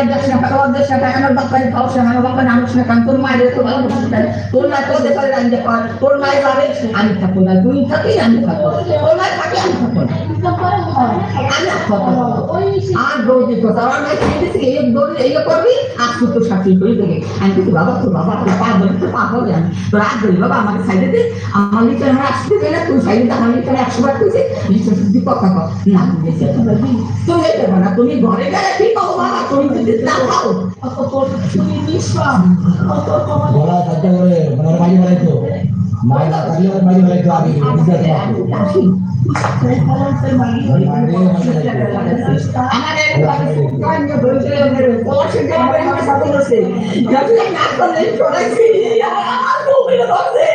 কে দেশ না টাকা দেশ না টাকা আমার বাপ্পারে খাওয়া আমার বাপ্পারে আনুষ না কারণ তোর মায়ের তো ভালো বুঝতে পারে তোর আমি থাকব। না তুই থাকি আমি থাকব থাকি আমি থাকব না আর দৌড়ি কথা আমার মায়ের ছেড়ে দিয়েছে এই দৌড়ি এই করবি আর তুই তো সাথে করে দেবে আমি কিছু বাবা তোর বাবা তোর পা ধরে তো পা হবে আমি। তোর আর ধরি বাবা আমাকে সাইডে দে আমার লিখে আমার আসতে দে না তুই সাইডে দে আমার লিখে একশো বার তুই লিখে তুই কথা কর না। তুমি তুমি দেবো না। তুমি ঘরে গেলে ঠিক হব বাবা? তুমি যদি না খাও করে মানে মাঝে থাকলে ওর মাঝে আগে তো বেরো ধরছে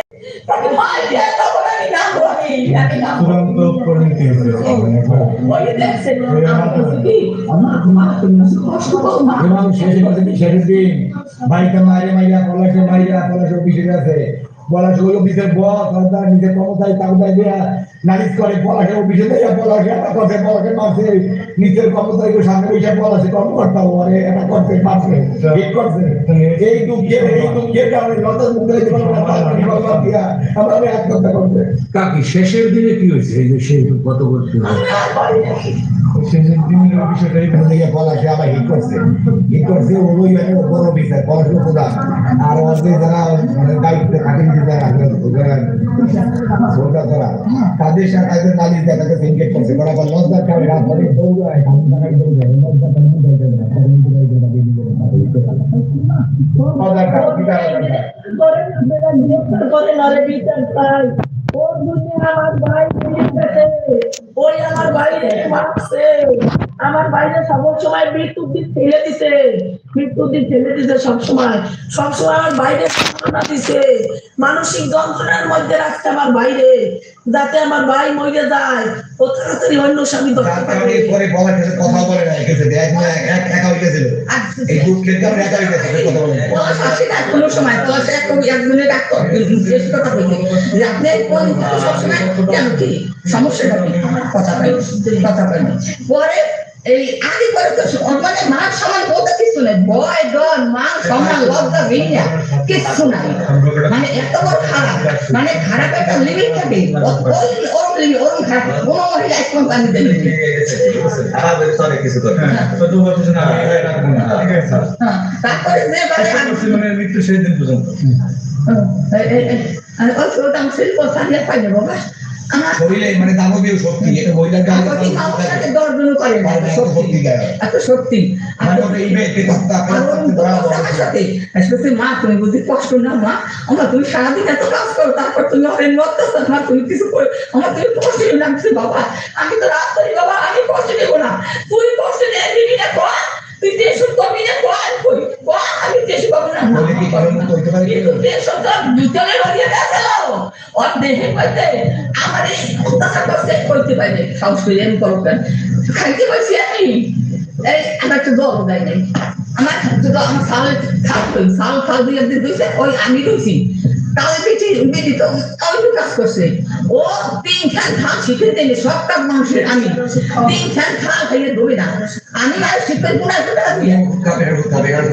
তাকে মার দিয়ে তখন আমি না করি আমি না চূড়ান্ত পরিণতি এবং শেষে কথা কি শেষের দিন বাইকটা মারে মাইরা পলাশে মাইরা পলাশে অফিসে গেছে পলাশে ওই অফিসের বস আর তার নিজের ক্ষমতায় কাগজায় দেয়া নালিশ করে পলাশে অফিসে দেয়া পলাশে এটা করছে পলাশে মারছে নিজের ক্ষমতায় ওই সামনে বসে পলাশে কর্মকর্তা ওরে এটা করছে মারছে ঠিক করছে। এই দুঃখের এই দুঃখের কারণে মানে দিয়া আমরা আমি আত্মহত্যা করছে। কাকি শেষের দিনে কি হয়েছে? এই যে সেই কত না। শেষের দিনের বিষয়টা এই এখান পলাশে আবার হিট করছে। হিট করছে ওই একটা বড় অফিসার প্রধান আর আমাদের যারা মানে দায়িত্বে থাকেন যে যারা তাদের সাথে তাদের নালিশ দেয় সিনকেট করছে করা পর লজ্জার কারণে রাত দৌড়ায় কারণে আমার বাইরে সব সময় দিক ঠেলে দিছে মৃত্যুর দিক ঠেলে দিছে সবসময়। সবসময় আমার বাইরে যন্ত্রণা দিছে। মানসিক যন্ত্রণার মধ্যে রাখছে আমার বাইরে যাতে আমার ভাই মরে যায়। ও তাড়াতাড়ি অন্য স্বামী পারে কথা বলে না গেছে এক- একা হয়ে গেছিল এই দুঃখের কারণে একা হয়ে গেছে কথা বলে না। পলাশ আসে না কোনো সময় পলাশ এক একজনের ডাক্তার বেশি কথা বলছে যে আপনি কোন সবসময় কেন কি? সমস্যাটা কথা পাইনি পরে এই স- মানে মান সমান বলতে কিছু নেই। ভয় ডর মান সমান লজ্জা বিনিয়া কিছু নাই। মানে এত বড় খারাপ। মানে খারাপ একটা লিমিট থাকে। ওরম লিমিট ওরম খারাপ। কোনো মহিলা এক কোম্পানি দেবে হ্যাঁ। তারপরে যে মুসলমানের মৃত্যু সেই দিন পর্যন্ত আর ওই ওটা আমি শিল্প সারিয়ে পাইনি বাবা। শরীরে মানে দানবীয় শক্তি এটা মহিলার না শক্তি। এত শক্তি। আর মানে মা তুমি বুঝি কষ্ট না মা? আমার তুমি সারাদিন এত কাজ করো তারপর তুমি অনেক অত্যাচার মা? তুমি কিছু করো আমার তুমি কষ্ট লাগছে বাবা আমি তো রাত করি বাবা আমি কষ্ট নেব না। তুই কষ্ট নিয়ে নিবি না কর তুই টেনশন করবি না কর কই কর আমি টেনশন করব না বলে কি কারণ করতে পারে কি কিন্তু টেনশন তো ভিতরে রয়ে গেছে ওর দেহে মধ্যে আমার এই অত্যাচার করতে করতে পারে সাহস করে আমি করো খাইতে পারছি আমি? এই আমার তো জল দেয় নাই। আমার তো আমার সাল খাল সাল খাল দিয়ে দিয়ে দিয়েছে ওই আমি রয়েছি তাহলে বেশি বেশি তো কাজ করছে। ও তিন খান খাল শিখে দেয়নি সব কাজ মানুষের আমি। তিন খান খাল খাইয়ে দেবে না। আমি আর শিখে গুণা করে খাবে খাবে খাবে